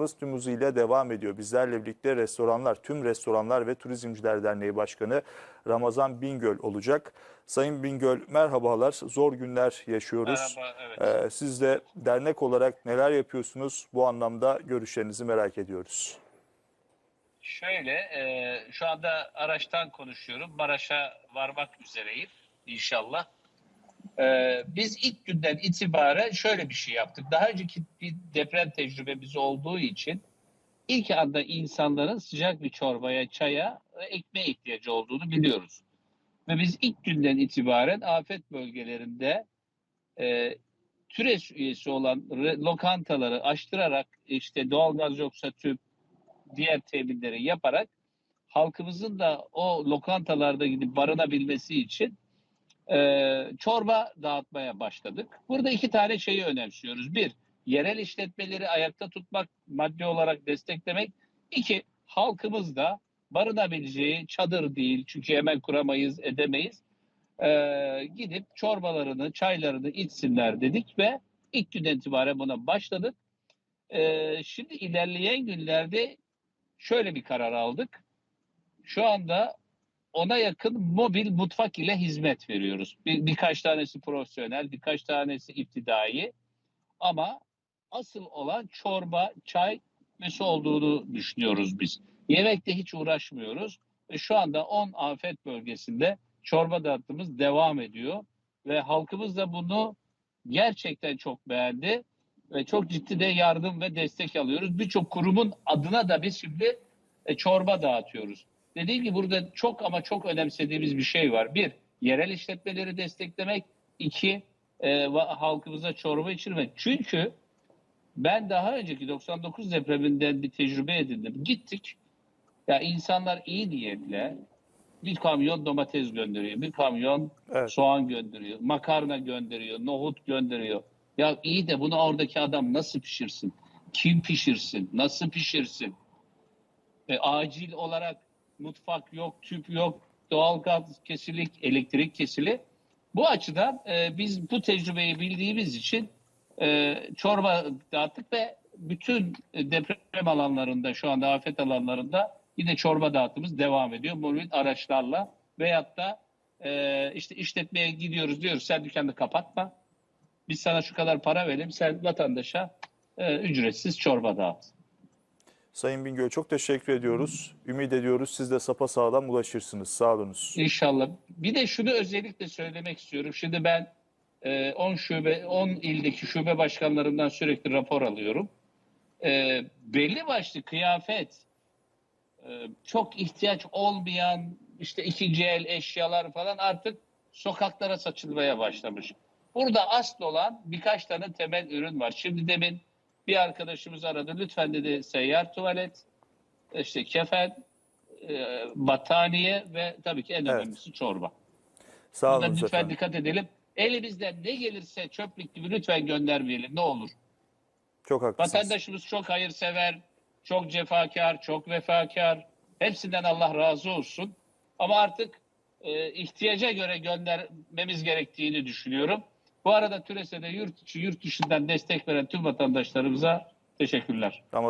Programımız tüm hızıyla devam ediyor. Bizlerle birlikte restoranlar, tüm restoranlar ve turizmciler derneği başkanı Ramazan Bingöl olacak. Sayın Bingöl merhabalar. Zor günler yaşıyoruz. Merhaba, evet. Ee, siz de dernek olarak neler yapıyorsunuz? Bu anlamda görüşlerinizi merak ediyoruz. Şöyle, e, şu anda araçtan konuşuyorum. Maraş'a varmak üzereyim inşallah. E, biz ilk günden itibaren şöyle bir şey yaptık. Daha önceki bir deprem tecrübemiz olduğu için ilk anda insanların sıcak bir çorbaya, çaya ve ekmeğe ihtiyacı olduğunu biliyoruz. Ve biz ilk günden itibaren afet bölgelerinde e, TÜRES üyesi olan lokantaları açtırarak işte doğalgaz yoksa tüp, diğer teminleri yaparak halkımızın da o lokantalarda gidip barınabilmesi için çorba dağıtmaya başladık. Burada iki tane şeyi önemsiyoruz. Bir, yerel işletmeleri ayakta tutmak, maddi olarak desteklemek. İki, halkımız da barınabileceği çadır değil çünkü hemen kuramayız, edemeyiz. E, gidip çorbalarını, çaylarını içsinler dedik ve ilk günden itibaren buna başladık. E, şimdi ilerleyen günlerde şöyle bir karar aldık. Şu anda ona yakın mobil mutfak ile hizmet veriyoruz. Bir, birkaç tanesi profesyonel, birkaç tanesi iptidai. Ama asıl olan çorba, çay ve olduğunu düşünüyoruz biz. Yemekte hiç uğraşmıyoruz. Ve şu anda 10 afet bölgesinde çorba dağıtımımız devam ediyor. Ve halkımız da bunu gerçekten çok beğendi ve çok ciddi de yardım ve destek alıyoruz. Birçok kurumun adına da biz şimdi e, çorba dağıtıyoruz. Dediğim gibi burada çok ama çok önemsediğimiz bir şey var. Bir, yerel işletmeleri desteklemek. İki, e, halkımıza çorba içirmek. Çünkü ben daha önceki 99 depreminden bir tecrübe edindim. Gittik. Ya insanlar iyi niyetle bir kamyon domates gönderiyor, bir kamyon Evet. soğan gönderiyor, makarna gönderiyor, nohut gönderiyor. Ya iyi de bunu oradaki adam nasıl pişirsin? Kim pişirsin? Nasıl pişirsin? E, acil olarak mutfak yok, tüp yok, doğalgaz kesilik, elektrik kesili. Bu açıdan e, biz bu tecrübeyi bildiğimiz için e, çorba dağıttık ve bütün deprem alanlarında şu anda afet alanlarında yine çorba dağıtımız devam ediyor. Mobil araçlarla veyahut da e, işte işletmeye gidiyoruz diyoruz sen dükkanı kapatma. Biz sana şu kadar para verelim sen vatandaşa e, ücretsiz çorba dağıt. Sayın Bingöl çok teşekkür ediyoruz. Ümit ediyoruz siz de sapasağlam ulaşırsınız. Sağ olunuz. İnşallah. Bir de şunu özellikle söylemek istiyorum. Şimdi ben e, 10 şube 10 ildeki şube başkanlarından sürekli rapor alıyorum. E, belli başlı kıyafet e, çok ihtiyaç olmayan işte ikinci el eşyalar falan artık sokaklara saçılmaya başlamış. Burada asıl olan birkaç tane temel ürün var. Şimdi demin bir arkadaşımız aradı. Lütfen dedi seyyar tuvalet, işte kefen, e, battaniye ve tabii ki en Evet. önemlisi çorba. Sağ olun lütfen efendim. dikkat edelim. Elimizden ne gelirse çöplük gibi lütfen göndermeyelim ne olur. Çok haklısınız. Vatandaşımız çok hayırsever, çok cefakar, çok vefakar. Hepsinden Allah razı olsun. Ama artık e, ihtiyaca göre göndermemiz gerektiğini düşünüyorum. Bu arada TÜRES'e de yurt içi yurt dışından destek veren tüm vatandaşlarımıza teşekkürler. Ramazan